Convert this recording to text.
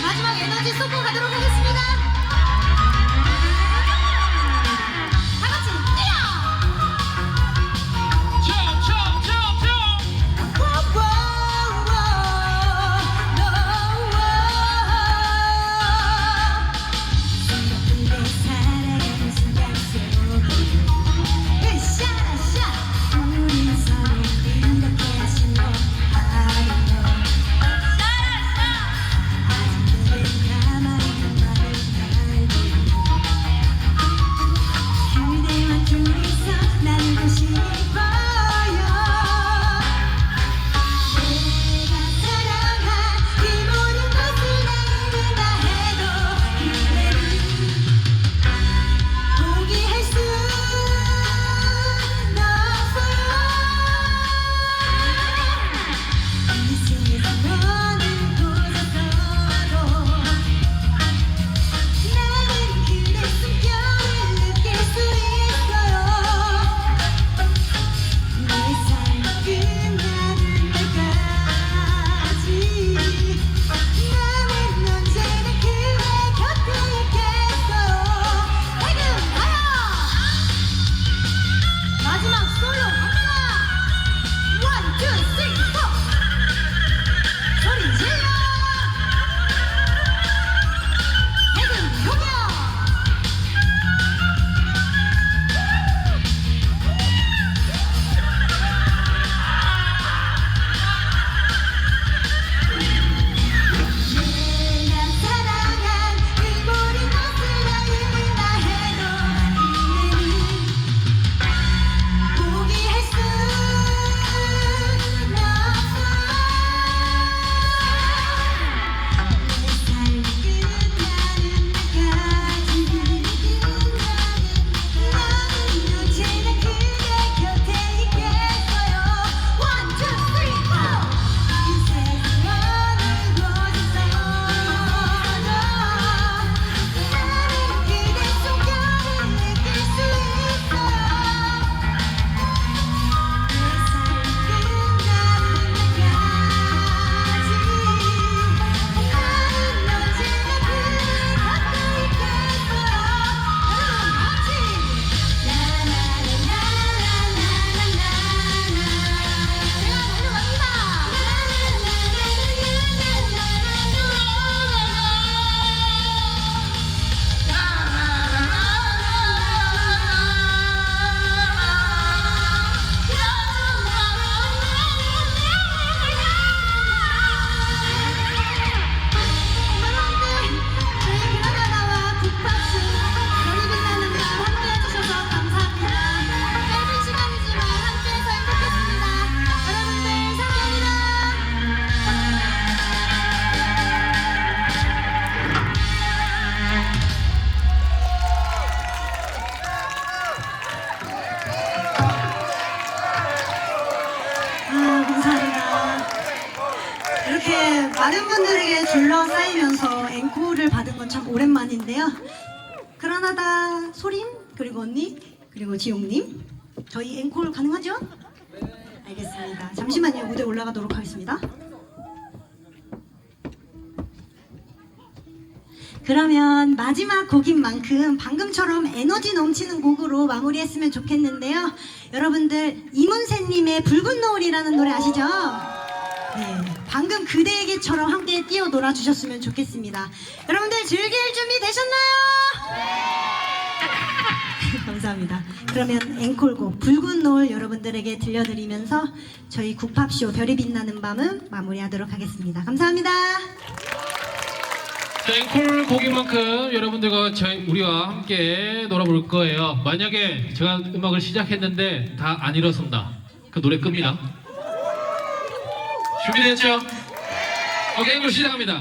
마지막 에너지 쏘고 가도록 하겠습니다. 많은 분들에게 둘러싸이면서 앵콜을 받은 건 참 오랜만인데요. 그라나다 소림 그리고 언니 그리고 지용님 저희 앵콜 가능하죠? 알겠습니다. 잠시만요 무대 올라가도록 하겠습니다. 그러면 마지막 곡인 만큼 방금처럼 에너지 넘치는 곡으로 마무리했으면 좋겠는데요. 여러분들 이문세님의 붉은 노을이라는 노래 아시죠? 네, 방금 그대에게처럼 함께 뛰어 놀아 주셨으면 좋겠습니다. 여러분들 즐길 준비 되셨나요? 감사합니다. 그러면 앵콜곡 붉은 노을 여러분들에게 들려드리면서 저희 국팝쇼 별이 빛나는 밤은 마무리하도록 하겠습니다. 감사합니다. 자, 앵콜 곡인 만큼 여러분들과 저희 우리와 함께 놀아볼 거예요. 만약에 제가 음악을 시작했는데 다 안 일어선다. 그 노래 끕니다. 준비됐죠? 오케이, 앵콜 시작합니다.